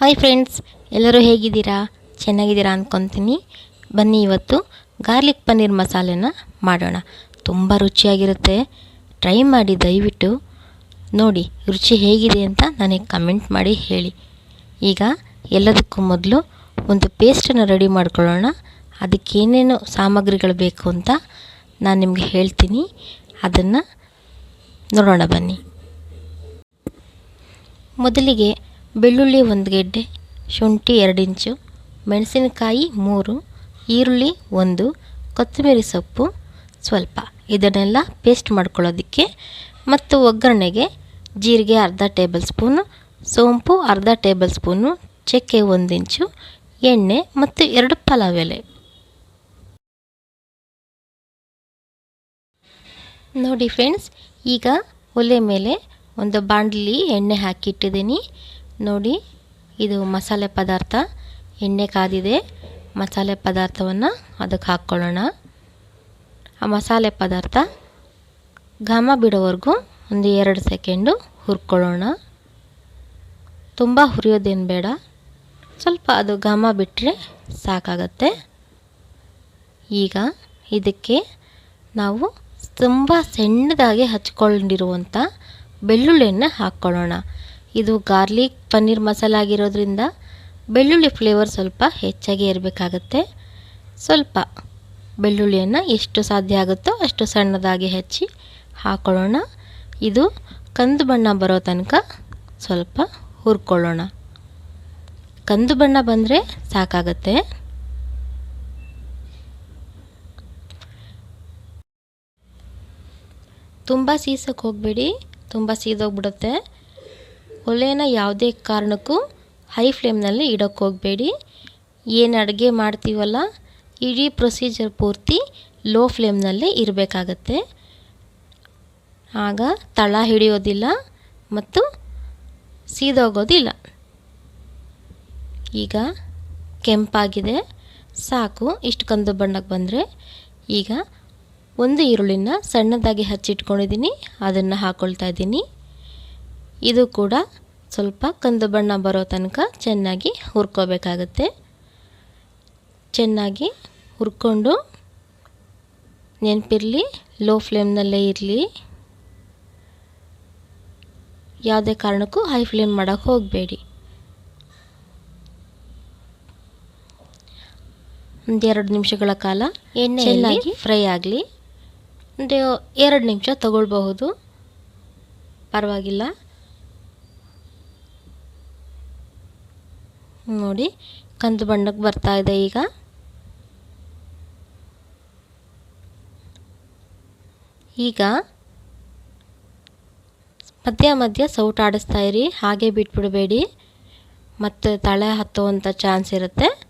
Hi friends ಎಲ್ಲರೂ ಹೇಗಿದ್ದೀರಾ? ಚೆನ್ನಾಗಿದ್ದೀರಾ ಅಂದ್ಕೊತೀನಿ ಬನ್ನಿ ಇವತ್ತು ಗಾರ್ಲಿಕ್ ಪನ್ನೀರ್ ಮಸಾಲೆನ ಮಾಡೋಣ. ತುಂಬ ರುಚಿಯಾಗಿರುತ್ತೆ. ಟ್ರೈ ಮಾಡಿ ದಯವಿಟ್ಟು ನೋಡಿ ರುಚಿ ಹೇಗಿದೆ ಅಂತ ನನಗೆ ಕಮೆಂಟ್ ಮಾಡಿ ಹೇಳಿ. ಈಗ ಎಲ್ಲದಕ್ಕೂ ಮೊದಲು ಒಂದು ಪೇಸ್ಟನ್ನು ರೆಡಿ ಮಾಡ್ಕೊಳ್ಳೋಣ. ಅದಕ್ಕೇನೇನು ಸಾಮಗ್ರಿಗಳು ಬೇಕು ಅಂತ ನಾನು ನಿಮಗೆ ಹೇಳ್ತೀನಿ. ಅದನ್ನು ನೋಡೋಣ ಬನ್ನಿ. ಮೊದಲಿಗೆ ಬೆಳ್ಳುಳ್ಳಿ ಒಂದು ಗೆಡ್ಡೆ, ಶುಂಠಿ ಎರಡು ಇಂಚು, ಮೆಣಸಿನಕಾಯಿ ಮೂರು, ಈರುಳ್ಳಿ ಒಂದು, ಕೊತ್ತಂಬರಿ ಸೊಪ್ಪು ಸ್ವಲ್ಪ. ಇದನ್ನೆಲ್ಲ ಪೇಸ್ಟ್ ಮಾಡ್ಕೊಳ್ಳೋದಕ್ಕೆ ಮತ್ತು ಒಗ್ಗರಣೆಗೆ ಜೀರಿಗೆ ಅರ್ಧ ಟೇಬಲ್ ಸ್ಪೂನು, ಸೋಂಪು ಅರ್ಧ ಟೇಬಲ್ ಸ್ಪೂನು, ಚಕ್ಕೆ ಒಂದು ಇಂಚು, ಎಣ್ಣೆ ಮತ್ತು ಎರಡು ಪಲಾವ್ ಎಲೆ. ನೋಡಿ ಫ್ರೆಂಡ್ಸ್, ಈಗ ಒಲೆ ಮೇಲೆ ಒಂದು ಬಾಣಲಿ ಎಣ್ಣೆ ಹಾಕಿಟ್ಟಿದ್ದೀನಿ. ನೋಡಿ, ಇದು ಮಸಾಲೆ ಪದಾರ್ಥ. ಎಣ್ಣೆ ಕಾದಿದೆ. ಮಸಾಲೆ ಪದಾರ್ಥವನ್ನು ಅದಕ್ಕೆ ಹಾಕ್ಕೊಳ್ಳೋಣ. ಆ ಮಸಾಲೆ ಪದಾರ್ಥ ಘಮ ಬಿಡೋವರೆಗೂ ಒಂದು ಎರಡು ಸೆಕೆಂಡು ಹುರ್ಕೊಳ್ಳೋಣ. ತುಂಬ ಹುರಿಯೋದೇನು ಬೇಡ. ಸ್ವಲ್ಪ ಅದು ಘಮ ಬಿಟ್ಟರೆ ಸಾಕಾಗತ್ತೆ. ಈಗ ಇದಕ್ಕೆ ನಾವು ತುಂಬ ಸಣ್ಣದಾಗಿ ಹಚ್ಕೊಂಡಿರುವಂಥ ಬೆಳ್ಳುಳ್ಳಿಯನ್ನು ಹಾಕ್ಕೊಳ್ಳೋಣ. ಇದು ಗಾರ್ಲಿಕ್ ಪನ್ನೀರ್ ಮಸಾಲ ಆಗಿರೋದ್ರಿಂದ ಬೆಳ್ಳುಳ್ಳಿ ಫ್ಲೇವರ್ ಸ್ವಲ್ಪ ಹೆಚ್ಚಾಗಿ ಇರಬೇಕಾಗತ್ತೆ ಸ್ವಲ್ಪ ಬೆಳ್ಳುಳ್ಳಿಯನ್ನು ಎಷ್ಟು ಸಾಧ್ಯ ಆಗುತ್ತೋ ಅಷ್ಟು ಸಣ್ಣದಾಗಿ ಹೆಚ್ಚಿ ಹಾಕ್ಕೊಳ್ಳೋಣ ಇದು ಕಂದು ಬಣ್ಣ ಬರೋ ತನಕ ಸ್ವಲ್ಪ ಹುರ್ಕೊಳ್ಳೋಣ. ಕಂದು ಬಣ್ಣ ಬಂದರೆ ಸಾಕಾಗತ್ತೆ. ತುಂಬ ಸೀಸಕ್ಕೆ ಹೋಗಬೇಡಿ. ತುಂಬ ಸೀದೋಗ್ಬಿಡುತ್ತೆ. ಒಲೆನ ಯಾವುದೇ ಕಾರಣಕ್ಕೂ ಹೈ ಫ್ಲೇಮ್ನಲ್ಲಿ ಇಡೋಕ್ಕೆ ಹೋಗಬೇಡಿ. ಏನು ಅಡುಗೆ ಮಾಡ್ತೀವಲ್ಲ, ಇಡೀ ಪ್ರೊಸೀಜರ್ ಪೂರ್ತಿ ಲೋ ಫ್ಲೇಮ್ನಲ್ಲೇ ಇರಬೇಕಾಗತ್ತೆ. ಆಗ ತಳ ಹಿಡಿಯೋದಿಲ್ಲ ಮತ್ತು ಸೀದೋಗೋದಿಲ್ಲ. ಈಗ ಕೆಂಪಾಗಿದೆ, ಸಾಕು ಇಷ್ಟು ಕಂದು ಬಣ್ಣಕ್ಕೆ ಬಂದರೆ. ಈಗ ಒಂದು ಈರುಳ್ಳಿನ ಸಣ್ಣದಾಗಿ ಹಚ್ಚಿಟ್ಕೊಂಡಿದ್ದೀನಿ, ಅದನ್ನು ಹಾಕ್ಕೊಳ್ತಾ ಇದ್ದೀನಿ. ಇದು ಕೂಡ ಸ್ವಲ್ಪ ಕಂದು ಬಣ್ಣ ಬರೋ ತನಕ ಚೆನ್ನಾಗಿ ಹುರ್ಕೋಬೇಕಾಗುತ್ತೆ. ಚೆನ್ನಾಗಿ ಹುರ್ಕೊಂಡು ನೆನಪಿರಲಿ ಲೋ ಫ್ಲೇಮ್ನಲ್ಲೇ ಇರಲಿ. ಯಾವುದೇ ಕಾರಣಕ್ಕೂ ಹೈ ಫ್ಲೇಮ್ ಮಾಡೋಕ್ಕೆ ಹೋಗಬೇಡಿ. ಒಂದೆರಡು ನಿಮಿಷಗಳ ಕಾಲ ಎಣ್ಣೆ ಚೆನ್ನಾಗಿ ಫ್ರೈ ಆಗಲಿ. ಒಂದು ಎರಡು ನಿಮಿಷ ತಗೊಳ್ಬಹುದು. ಪರವಾಗಿಲ್ಲ. ನೋಡಿ, ಕಂದು ಬಣ್ಣಕ್ಕೆ ಬರ್ತಾ ಇದೆ ಈಗ. ಈಗ ಮಧ್ಯ ಮಧ್ಯ ಸೌಟ್ ಆಡಿಸ್ತಾ ಇರಿ, ಹಾಗೆ ಬಿಟ್ಬಿಡಬೇಡಿ. ಮತ್ತು ತಳೆ ಹತ್ತುವಂಥ ಚಾನ್ಸ್ ಇರುತ್ತೆ.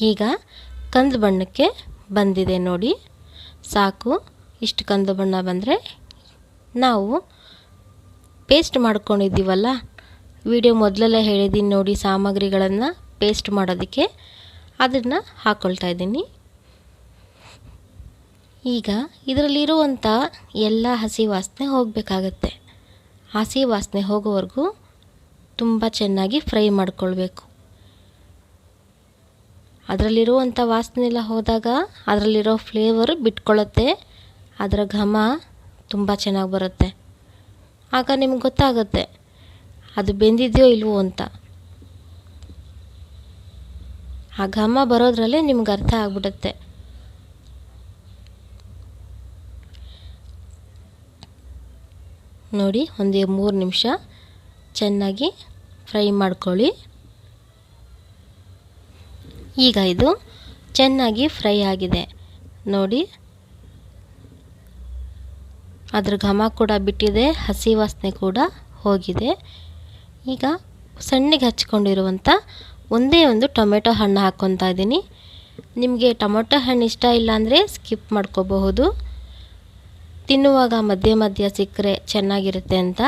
ಈಗ ಕಂದು ಬಣ್ಣಕ್ಕೆ ಬಂದಿದೆ ನೋಡಿ. ಸಾಕು, ಇಷ್ಟು ಕಂದು ಬಣ್ಣ ಬಂದರೆ ನಾವು ಪೇಸ್ಟ್ ಮಾಡ್ಕೊಂಡಿದ್ದೀವಲ್ಲ? ವಿಡಿಯೋ ಮೊದಲೆಲ್ಲ ಹೇಳಿದ್ದೀನಿ ನೋಡಿ ಸಾಮಗ್ರಿಗಳನ್ನು ಪೇಸ್ಟ್ ಮಾಡೋದಕ್ಕೆ. ಅದನ್ನು ಹಾಕ್ಕೊಳ್ತಾ ಇದ್ದೀನಿ. ಈಗ ಇದರಲ್ಲಿರುವಂಥ ಎಲ್ಲ ಹಸಿ ವಾಸನೆ ಹೋಗಬೇಕಾಗತ್ತೆ. ಹಸಿ ವಾಸನೆ ಹೋಗೋವರೆಗೂ ತುಂಬ ಚೆನ್ನಾಗಿ ಫ್ರೈ ಮಾಡಿಕೊಳ್ಬೇಕು. ಅದರಲ್ಲಿರುವಂಥ ವಾಸನೆ ಎಲ್ಲ ಹೋದಾಗ ಅದರಲ್ಲಿರೋ ಫ್ಲೇವರ್ ಬಿಟ್ಕೊಳ್ಳುತ್ತೆ ಅದರ ಘಮ ತುಂಬ ಚೆನ್ನಾಗಿ ಬರುತ್ತೆ. ಆಗ ನಿಮ್ಗೆ ಗೊತ್ತಾಗುತ್ತೆ. ಅದು ಬೆಂದಿದೆಯೋ ಇಲ್ವೋ ಅಂತ. ಆ ಘಮ ಬರೋದ್ರಲ್ಲೇ ನಿಮ್ಗೆ ಅರ್ಥ ಆಗ್ಬಿಡುತ್ತೆ. ನೋಡಿ, ಒಂದು ಮೂರು ನಿಮಿಷ. ಚೆನ್ನಾಗಿ ಫ್ರೈ ಮಾಡ್ಕೊಳ್ಳಿ. ಈಗ ಇದು ಚೆನ್ನಾಗಿ ಫ್ರೈ ಆಗಿದೆ. ನೋಡಿ ಅದ್ರ ಘಮ ಕೂಡ ಬಿಟ್ಟಿದೆ, ಹಸಿ ವಾಸನೆ ಕೂಡ ಹೋಗಿದೆ. ಈಗ ಸಣ್ಣಗೆ ಹಚ್ಕೊಂಡಿರುವಂಥ ಒಂದೇ ಒಂದು ಟೊಮೆಟೊ ಹಣ್ಣು ಹಾಕ್ಕೊತಾ ಇದ್ದೀನಿ. ನಿಮಗೆ ಟೊಮೆಟೊ ಹಣ್ಣು ಇಷ್ಟ ಇಲ್ಲ ಅಂದರೆ ಸ್ಕಿಪ್ ಮಾಡ್ಕೋಬಹುದು. ತಿನ್ನುವಾಗ ಮಧ್ಯೆ ಮಧ್ಯ ಸಿಕ್ಕರೆ ಚೆನ್ನಾಗಿರುತ್ತೆ ಅಂತ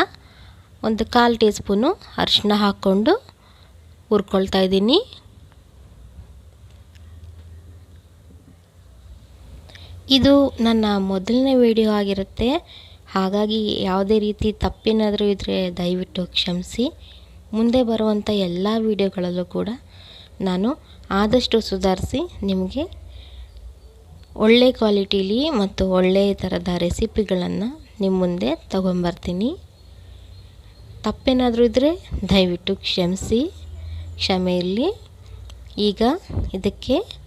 ಒಂದು ಕಾಲು ಟೀ ಸ್ಪೂನು ಅರಿಶಿನ ಹಾಕ್ಕೊಂಡು ಹುರ್ಕೊಳ್ತಾ ಇದ್ದೀನಿ. ಇದು ನನ್ನ ಮೊದಲನೇ ವಿಡಿಯೋ ಆಗಿರುತ್ತೆ. ಹಾಗಾಗಿ ಯಾವುದೇ ರೀತಿ ತಪ್ಪೇನಾದರೂ ಇದ್ದರೆ ದಯವಿಟ್ಟು ಕ್ಷಮಿಸಿ. ಮುಂದೆ ಬರುವಂಥ ಎಲ್ಲ ವಿಡಿಯೋಗಳಲ್ಲೂ ಕೂಡ ನಾನು ಆದಷ್ಟು ಸುಧಾರಿಸಿ ನಿಮಗೆ ಒಳ್ಳೆ ಕ್ವಾಲಿಟೀಲಿ ಮತ್ತು ಒಳ್ಳೆಯ ಥರದ ರೆಸಿಪಿಗಳನ್ನು ನಿಮ್ಮ ಮುಂದೆ ತಗೊಂಬರ್ತೀನಿ. ತಪ್ಪೇನಾದರೂ ಇದ್ದರೆ ದಯವಿಟ್ಟು ಕ್ಷಮಿಸಿ. ಕ್ಷಮೆ ಈಗ ಇದಕ್ಕೆ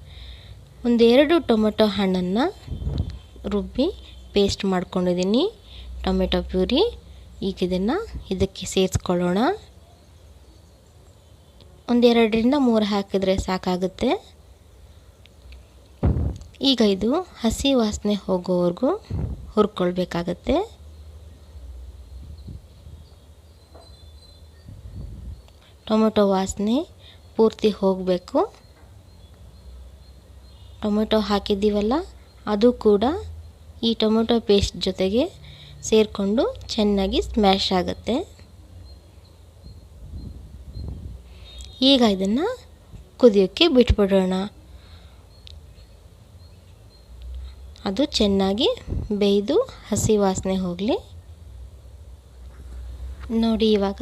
ಒಂದೆರಡು ಟೊಮೆಟೊ ಹಣ್ಣನ್ನು ರುಬ್ಬಿ ಪೇಸ್ಟ್ ಮಾಡ್ಕೊಂಡಿದ್ದೀನಿ. Tomato puree. ಈಗ ಇದನ್ನು ಇದಕ್ಕೆ ಸೇರಿಸ್ಕೊಳ್ಳೋಣ. ಒಂದೆರಡರಿಂದ ಮೂರು ಹಾಕಿದರೆ ಸಾಕಾಗುತ್ತೆ. ಈಗ ಇದು ಹಸಿ ವಾಸನೆ ಹೋಗೋವರೆಗೂ ಹುರ್ಕೊಳ್ಬೇಕಾಗತ್ತೆ. ಟೊಮೆಟೊ ವಾಸನೆ ಪೂರ್ತಿ ಹೋಗಬೇಕು. ಟೊಮೆಟೊ ಹಾಕಿದ್ದೀವಲ್ಲ, ಅದು ಕೂಡ ಈ ಟೊಮೆಟೊ ಪೇಸ್ಟ್ ಜೊತೆಗೆ ಸೇರಿಕೊಂಡು ಚೆನ್ನಾಗಿ ಸ್ಮ್ಯಾಶ್ ಆಗುತ್ತೆ. ಈಗ ಇದನ್ನು ಕುದಿಯೋಕ್ಕೆ ಬಿಟ್ಬಿಡೋಣ. ಅದು ಚೆನ್ನಾಗಿ ಬೇಯ್ದು ಹಸಿ ವಾಸನೆ ಹೋಗಲಿ. ನೋಡಿ, ಇವಾಗ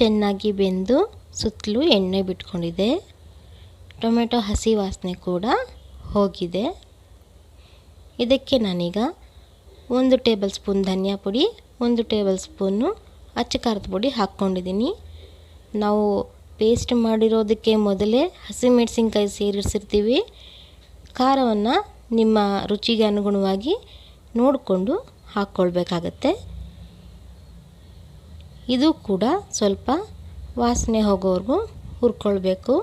ಚೆನ್ನಾಗಿ ಬೆಂದು ಸುತ್ತಲೂ ಎಣ್ಣೆ ಬಿಟ್ಕೊಂಡಿದೆ. ಟೊಮೆಟೊ ಹಸಿ ವಾಸನೆ ಕೂಡ ಹೋಗಿದೆ. ಇದಕ್ಕೆ ನಾನೀಗ ಒಂದು ಟೇಬಲ್ ಸ್ಪೂನ್ ಧನಿಯಾ ಪುಡಿ, ಒಂದು ಟೇಬಲ್ ಸ್ಪೂನು ಅಚ್ಚ ಖಾರದ ಪುಡಿ ಹಾಕ್ಕೊಂಡಿದ್ದೀನಿ. ನಾವು ಪೇಸ್ಟ್ ಮಾಡಿರೋದಕ್ಕೆ ಮೊದಲೇ ಹಸಿಮೆಣಸಿನ್ಕಾಯಿ ಸೇರಿಸಿರ್ತೀವಿ. ಖಾರವನ್ನು ನಿಮ್ಮ ರುಚಿಗೆ ಅನುಗುಣವಾಗಿ ನೋಡಿಕೊಂಡು ಹಾಕ್ಕೊಳ್ಬೇಕಾಗತ್ತೆ. ಇದು ಕೂಡ ಸ್ವಲ್ಪ ವಾಸನೆ ಹೋಗೋವರೆಗೂ ಹುರ್ಕೊಳ್ಬೇಕು.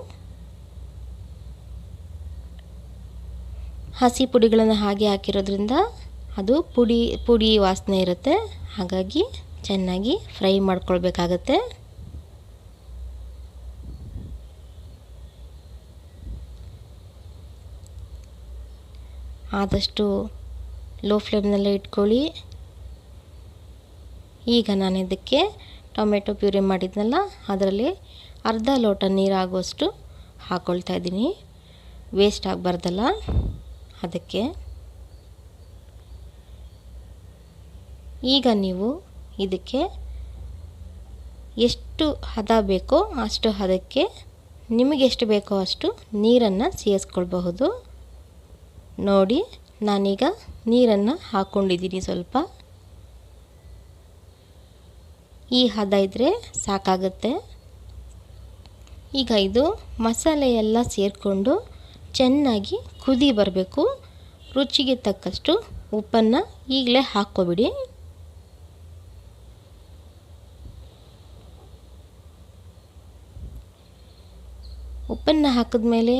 ಹಸಿ ಪುಡಿಗಳನ್ನು ಹಾಗೆ ಹಾಕಿರೋದ್ರಿಂದ ಅದು ಪುಡಿ ಪುಡಿ ವಾಸನೆ ಇರುತ್ತೆ. ಹಾಗಾಗಿ ಚೆನ್ನಾಗಿ ಫ್ರೈ ಮಾಡ್ಕೊಳ್ಬೇಕಾಗತ್ತೆ. ಆದಷ್ಟು ಲೋ ಫ್ಲೇಮ್ನಲ್ಲೇ ಇಟ್ಕೊಳ್ಳಿ. ಈಗ ನಾನು ಇದಕ್ಕೆ ಟೊಮೆಟೊ ಪ್ಯೂರಿ ಮಾಡಿದ್ನಲ್ಲ, ಅದರಲ್ಲಿ ಅರ್ಧ ಲೋಟ ನೀರಾಗುವಷ್ಟು ಹಾಕ್ಕೊಳ್ತಾ ಇದ್ದೀನಿ. ವೇಸ್ಟ್ ಆಗಬಾರ್ದಲ್ಲ. ಅದಕ್ಕೆ ಈಗ ನೀವು ಇದಕ್ಕೆ ಎಷ್ಟು ಹದ ಬೇಕೋ ಅಷ್ಟು ಹದಕ್ಕೆ ನಿಮಗೆ ಎಷ್ಟು ಬೇಕೋ ಅಷ್ಟು ನೀರನ್ನು ಸೇರಿಸ್ಕೊಳ್ಬಹುದು. ನೋಡಿ, ನಾನೀಗ ನೀರನ್ನು ಹಾಕ್ಕೊಂಡಿದ್ದೀನಿ ಸ್ವಲ್ಪ. ಈ ಹದ ಇದ್ದರೆ ಸಾಕಾಗುತ್ತೆ. ಈಗ ಇದು ಮಸಾಲೆ ಎಲ್ಲ ಸೇರಿಕೊಂಡು ಚೆನ್ನಾಗಿ ಕುದಿ ಬರಬೇಕು. ರುಚಿಗೆ ತಕ್ಕಷ್ಟು ಉಪ್ಪನ್ನು ಈಗಲೇ ಹಾಕ್ಕೊಬಿಡಿ. ಉಪ್ಪನ್ನು ಹಾಕಿದ್ಮೇಲೆ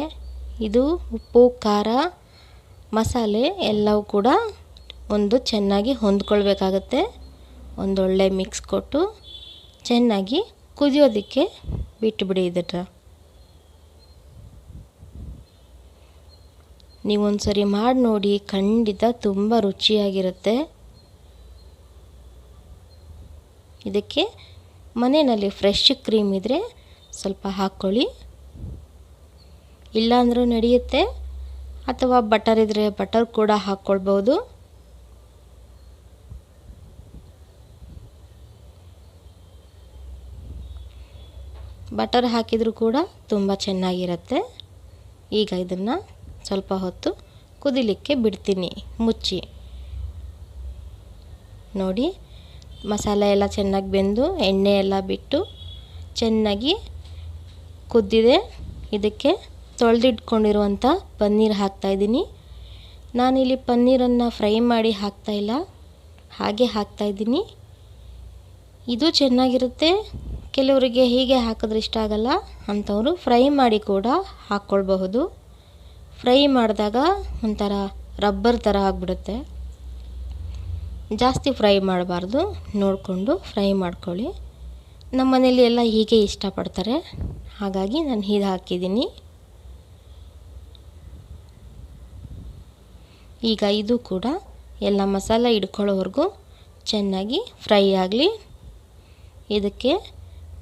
ಇದು ಉಪ್ಪು, ಖಾರ, ಮಸಾಲೆ ಎಲ್ಲವೂ ಕೂಡ ಒಂದು ಚೆನ್ನಾಗಿ ಹೊಂದ್ಕೊಳ್ಬೇಕಾಗತ್ತೆ. ಒಂದೊಳ್ಳೆ ಮಿಕ್ಸ್ ಕೊಟ್ಟು ಚೆನ್ನಾಗಿ ಕುದಿಯೋದಕ್ಕೆ ಬಿಟ್ಟುಬಿಡಿ ಇದನ್ನು. ನೀವೊಂದು ಸರಿ ಮಾಡಿ ನೋಡಿ, ಖಂಡಿತ ತುಂಬ ರುಚಿಯಾಗಿರುತ್ತೆ. ಇದಕ್ಕೆ ಮನೆಯಲ್ಲಿ ಫ್ರೆಶ್ ಕ್ರೀಮ್ ಇದ್ದರೆ ಸ್ವಲ್ಪ ಹಾಕ್ಕೊಳ್ಳಿ ಇಲ್ಲಾಂದರೂ ನಡೆಯುತ್ತೆ. ಅಥವಾ ಬಟರ್ ಇದ್ದರೆ ಬಟರ್ ಕೂಡ ಹಾಕ್ಕೊಳ್ಬೋದು ಬಟರ್ ಹಾಕಿದರೂ ಕೂಡ ತುಂಬ ಚೆನ್ನಾಗಿರುತ್ತೆ. ಈಗ ಇದನ್ನು ಸ್ವಲ್ಪ ಹೊತ್ತು ಕುದಿಲಿಕ್ಕೆ ಬಿಡ್ತೀನಿ, ಮುಚ್ಚಿ. ನೋಡಿ, ಮಸಾಲೆ ಎಲ್ಲ ಚೆನ್ನಾಗಿ ಬೆಂದು ಎಣ್ಣೆ ಎಲ್ಲ ಬಿಟ್ಟು ಚೆನ್ನಾಗಿ ಕುದ್ದಿದೆ. ಇದಕ್ಕೆ ತೊಳೆದಿಟ್ಕೊಂಡಿರುವಂಥ ಪನ್ನೀರ್ ಹಾಕ್ತಾಯಿದ್ದೀನಿ ನಾನಿಲ್ಲಿ ಪನ್ನೀರನ್ನು ಫ್ರೈ ಮಾಡಿ ಹಾಕ್ತಾಯಿಲ್ಲ ಹಾಗೆ ಹಾಕ್ತಾಯಿದ್ದೀನಿ ಇದು ಚೆನ್ನಾಗಿರುತ್ತೆ. ಕೆಲವರಿಗೆ ಹೀಗೆ ಹಾಕಿದ್ರೆ ಇಷ್ಟ ಆಗಲ್ಲ, ಅಂಥವರು ಫ್ರೈ ಮಾಡಿ ಕೂಡ ಹಾಕ್ಕೊಳ್ಬಹುದು. ಫ್ರೈ ಮಾಡಿದಾಗ ಒಂಥರ ರಬ್ಬರ್ ಥರ ಆಗಿಬಿಡುತ್ತೆ. ಜಾಸ್ತಿ ಫ್ರೈ ಮಾಡಬಾರ್ದು. ನೋಡಿಕೊಂಡು ಫ್ರೈ ಮಾಡ್ಕೊಳ್ಳಿ. ನಮ್ಮ ಮನೇಲಿ ಎಲ್ಲ ಹೀಗೆ ಇಷ್ಟಪಡ್ತಾರೆ. ಹಾಗಾಗಿ ನಾನು ಹೀಗೆ ಹಾಕಿದ್ದೀನಿ. ಈಗ ಇದು ಕೂಡ ಎಲ್ಲ ಮಸಾಲ ಹಿಡ್ಕೊಳ್ಳೋವರೆಗೂ ಚೆನ್ನಾಗಿ ಫ್ರೈ ಆಗಲಿ. ಇದಕ್ಕೆ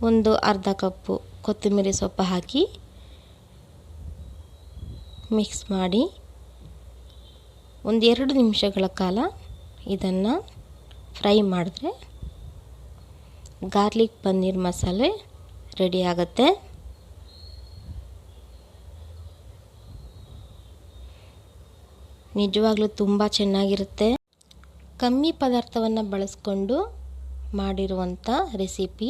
ಒಂದು ಅರ್ಧ ಕಪ್ಪು ಕೊತ್ತಂಬರಿ ಸೊಪ್ಪು ಹಾಕಿ ಮಿಕ್ಸ್ ಮಾಡಿ ಒಂದೆರಡು ನಿಮಿಷಗಳ ಕಾಲ ಇದನ್ನು ಫ್ರೈ ಮಾಡಿದ್ರೆ ಗಾರ್ಲಿಕ್ ಪನ್ನೀರ್ ಮಸಾಲೆ ರೆಡಿ ಆಗುತ್ತೆ. ನಿಜವಾಗ್ಲೂ ತುಂಬ ಚೆನ್ನಾಗಿರುತ್ತೆ. ಕಮ್ಮಿ ಪದಾರ್ಥವನ್ನು ಬಳಸ್ಕೊಂಡು ಮಾಡಿರುವಂಥ ರೆಸಿಪಿ.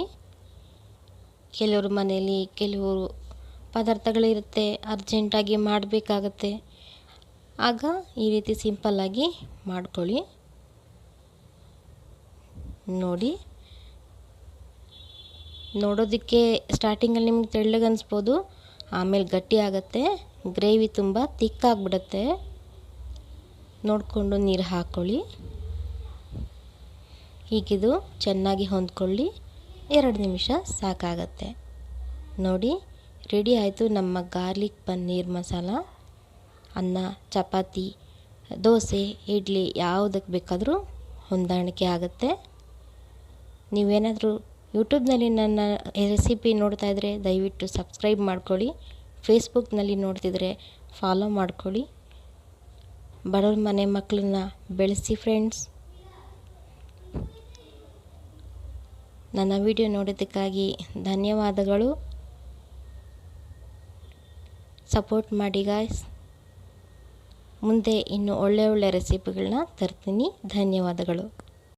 ಕೆಲವರು ಮನೆಯಲ್ಲಿ ಕೆಲವರು ಪದಾರ್ಥಗಳಿರುತ್ತೆ, ಅರ್ಜೆಂಟಾಗಿ ಮಾಡಬೇಕಾಗತ್ತೆ. ಆಗ ಈ ರೀತಿ ಸಿಂಪಲ್ಲಾಗಿ ಮಾಡ್ಕೊಳ್ಳಿ. ನೋಡಿ. ನೋಡೋದಕ್ಕೆ ಸ್ಟಾರ್ಟಿಂಗಲ್ಲಿ ನಿಮ್ಗೆ ತೆಳ್ಳಗೆ ಅನಿಸ್ಬೋದು ಆಮೇಲೆ ಗಟ್ಟಿ ಆಗುತ್ತೆ ಗ್ರೇವಿ ತುಂಬ ತಿಕ್ಕಾಗ್ಬಿಡುತ್ತೆ. ನೋಡಿಕೊಂಡು ನೀರು ಹಾಕ್ಕೊಳ್ಳಿ ಹೀಗಿದು ಚೆನ್ನಾಗಿ ಹೊಂದ್ಕೊಳ್ಳಿ. ಎರಡು ನಿಮಿಷ ಸಾಕಾಗತ್ತೆ. ನೋಡಿ. ರೆಡಿ ಆಯಿತು ನಮ್ಮ ಗಾರ್ಲಿಕ್ ಪನ್ನೀರ್ ಮಸಾಲ, ಅನ್ನ, ಚಪಾತಿ, ದೋಸೆ, ಇಡ್ಲಿ ಯಾವುದಕ್ಕೆ ಬೇಕಾದರೂ ಹೊಂದಾಣಿಕೆ ಆಗುತ್ತೆ. ನೀವೇನಾದರೂ ಯೂಟ್ಯೂಬ್ನಲ್ಲಿ ನನ್ನ ರೆಸಿಪಿ ನೋಡ್ತಾ ಇದ್ದರೆ ದಯವಿಟ್ಟು ಸಬ್ಸ್ಕ್ರೈಬ್ ಮಾಡ್ಕೊಳ್ಳಿ, ಫೇಸ್ಬುಕ್ನಲ್ಲಿ ನೋಡ್ತಿದ್ರೆ ಫಾಲೋ ಮಾಡ್ಕೊಳ್ಳಿ. ಬಡವ್ರ ಮನೆ ಮಕ್ಕಳನ್ನ ಬೆಳೆಸಿ ಫ್ರೆಂಡ್ಸ್. ನನ್ನ ವಿಡಿಯೋ ನೋಡೋದಕ್ಕಾಗಿ ಧನ್ಯವಾದಗಳು. ಸಪೋರ್ಟ್ ಮಾಡಿ ಗಾಯ್ಸ್ ಮುಂದೆ ಇನ್ನು ಒಳ್ಳೆ ಒಳ್ಳೆ ರೆಸಿಪಿಗಳನ್ನ ತರ್ತೀನಿ. ಧನ್ಯವಾದಗಳು.